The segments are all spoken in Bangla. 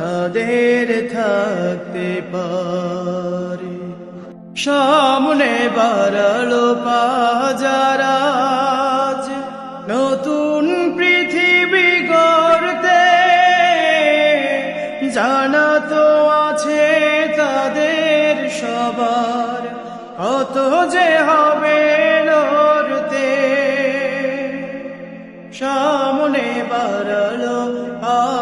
তাদের থাকতে পারে। সামনে বাড়ালো পাজারাজ নতুন পৃথিবী গড়তে। জানা তো আছে তাদের সবার কত যে হবে লড়তে সামনে বাড়ালো আজারাজ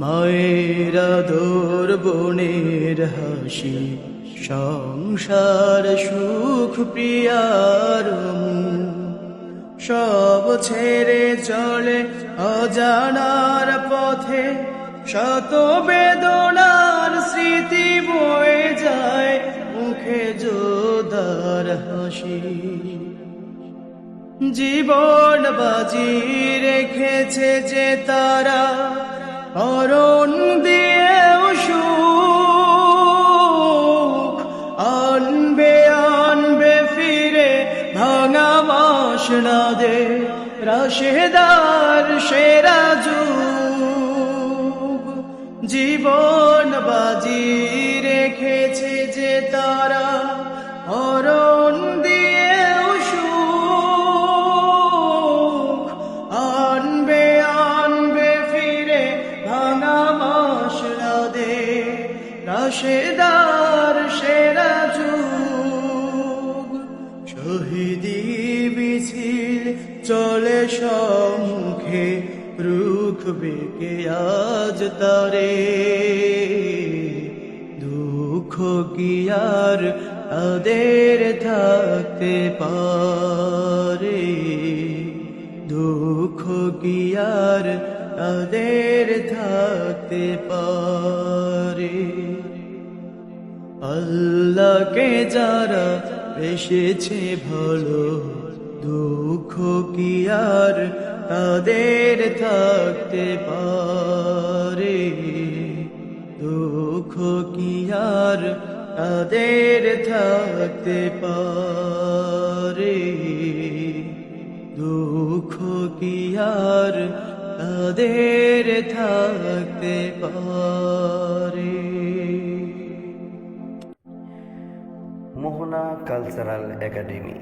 মায়েরা দোর বোনের হাসি, সংসার সুখ প্রিয়ার সব ছেড়ে চলে অজানার পথে, শত বেদনার স্মৃতি বয়ে যায় মুখে যোদার হাসি। জীবন বাজি রেখেছে যে তারা অরণ দিয়ে সুখ আনবে আনবে, ফিরে ভাঙা মাসনাদে রাশেদার সেরা যুগ। জীবন বাজি রেখেছে যে তারা অরণ রাশেদার সেরা যুগ। শহীদি মিছিল চলে সম্মুখে, রুখ বেকে আজ তারে। দুঃখ কি আর তাদের থাকতে পারে? দুঃখ কি আর তাদের থাকতে পারে? আল্লাহকে যারা এসেছে ভালো, দুঃখ কি আর তাদের থাকতে পারে? দুঃখ কি আর তাদের থাকতে পারে? দুঃখ কি আর তাদের থাকতে পারে? Mohona cultural academy.